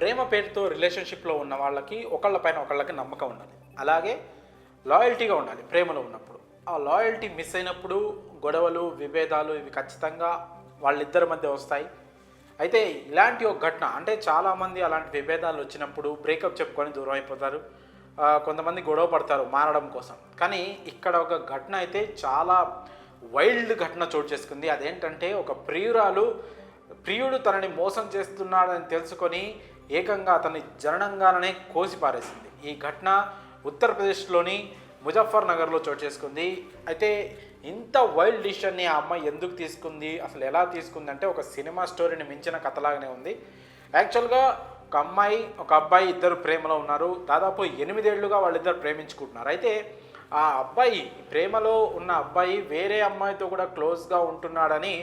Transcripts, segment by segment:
ప్రేమ పేరుతో రిలేషన్షిప్లో ఉన్న వాళ్ళకి ఒకళ్ళపైన ఒకళ్ళకి నమ్మకం ఉండాలి. అలాగే లాయల్టీగా ఉండాలి ప్రేమలో ఉన్నప్పుడు. ఆ లాయల్టీ మిస్ అయినప్పుడు గొడవలు విభేదాలు ఇవి ఖచ్చితంగా వాళ్ళిద్దరి మధ్య వస్తాయి. అయితే ఇలాంటి ఒక ఘటన అంటే చాలామంది అలాంటి విభేదాలు వచ్చినప్పుడు బ్రేకప్ చెప్పుకొని దూరం అయిపోతారు. కొంతమంది గొడవ పడతారు మారడం కోసం. కానీ ఇక్కడ ఒక ఘటన అయితే చాలా వైల్డ్ ఘటన చోటు చేసుకుంది. అదేంటంటే ఒక ప్రియురాలు ప్రియుడు తనని మోసం చేస్తున్నాడని తెలుసుకొని ఏకంగా అతన్ని జననంగానే కోసిపారేసింది. ఈ ఘటన ఉత్తరప్రదేశ్లోని ముజఫర్ నగర్లో చోటు చేసుకుంది. అయితే ఇంత వైల్డ్ డిసిషన్ని ఆ అమ్మాయి ఎందుకు తీసుకుంది? అసలు ఎలా తీసుకుంది అంటే ఒక సినిమా స్టోరీని మించిన కథలాగానే ఉంది. యాక్చువల్గా ఒక అమ్మాయి ఒక అబ్బాయి ఇద్దరు ప్రేమలో ఉన్నారు. దాదాపు ఎనిమిదేళ్ళుగా వాళ్ళిద్దరు ప్రేమించుకుంటున్నారు. అయితే ఆ అబ్బాయి ప్రేమలో ఉన్న అబ్బాయి వేరే అమ్మాయితో కూడా క్లోజ్గా ఉంటున్నాడని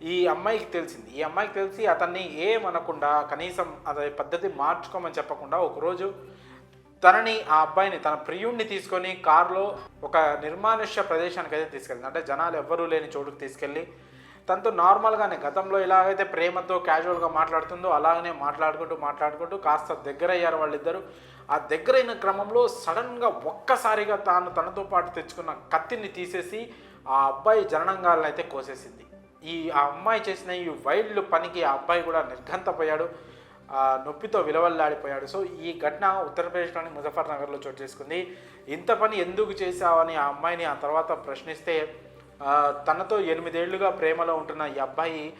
ఈ అమ్మాయికి తెలిసింది. ఈ అమ్మాయికి తెలిసి అతన్ని ఏమనకుండా కనీసం అతని పద్ధతి మార్చుకోమని చెప్పకుండా ఒకరోజు తనని ఆ అబ్బాయిని తన ప్రియుణ్ణి తీసుకొని కారులో ఒక నిర్మానుష్య ప్రదేశానికి అయితే తీసుకెళ్ళింది. అంటే జనాలు ఎవ్వరూ లేని చోటుకు తీసుకెళ్ళి తనతో నార్మల్గానే గతంలో ఎలాగైతే ప్రేమతో క్యాజువల్గా మాట్లాడుతుందో అలాగనే మాట్లాడుకుంటూ మాట్లాడుకుంటూ కాస్త దగ్గర అయ్యారు వాళ్ళిద్దరూ. ఆ దగ్గరైన క్రమంలో సడన్గా ఒక్కసారిగా తాను తనతో పాటు తెచ్చుకున్న కత్తిని తీసేసి ఆ అబ్బాయి జననంగాలను అయితే కోసేసింది. ఈ ఆ అమ్మాయి చేసిన ఈ వైల్డ్ పనికి ఆ అబ్బాయి కూడా నిర్ఘంతపోయాడు. ఆ నొప్పితో విలవల్లాడిపోయాడు. సో ఈ ఘటన ఉత్తరప్రదేశ్లోని ముజఫర్ నగర్లో చోటు చేసుకుంది. ఇంత పని ఎందుకు చేశావని ఆ అమ్మాయిని ఆ తర్వాత ప్రశ్నిస్తే తనతో ఎనిమిదేళ్ళుగా ప్రేమలో ఉంటున్న ఈ అబ్బాయి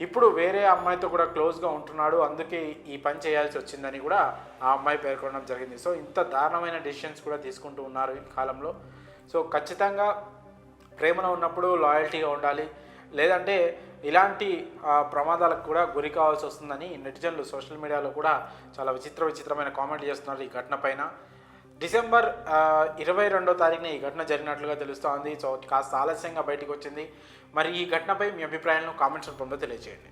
ఇప్పుడు వేరే అమ్మాయితో కూడా క్లోజ్గా ఉంటున్నాడు. అందుకే ఈ పని చేయాల్సి వచ్చిందని కూడా ఆ అమ్మాయి పేర్కొనడం జరిగింది. సో ఇంత దారుణమైన డిసిషన్స్ కూడా తీసుకుంటూ ఉన్నారు ఈ కాలంలో. సో ఖచ్చితంగా ప్రేమలో ఉన్నప్పుడు లాయల్టీగా ఉండాలి. లేదంటే ఇలాంటి ప్రమాదాలకు కూడా గురి కావాల్సి వస్తుందని నెటిజన్లు సోషల్ మీడియాలో కూడా చాలా విచిత్ర విచిత్రమైన కామెంట్ చేస్తున్నారు ఈ ఘటన పైన. డిసెంబర్ ఇరవై రెండో తారీఖున ఈ ఘటన జరిగినట్లుగా తెలుస్తోంది. సో కాస్త ఆలస్యంగా బయటకు వచ్చింది. మరి ఈ ఘటనపై మీ అభిప్రాయాలను కామెంట్స్ రూపంలో తెలియజేయండి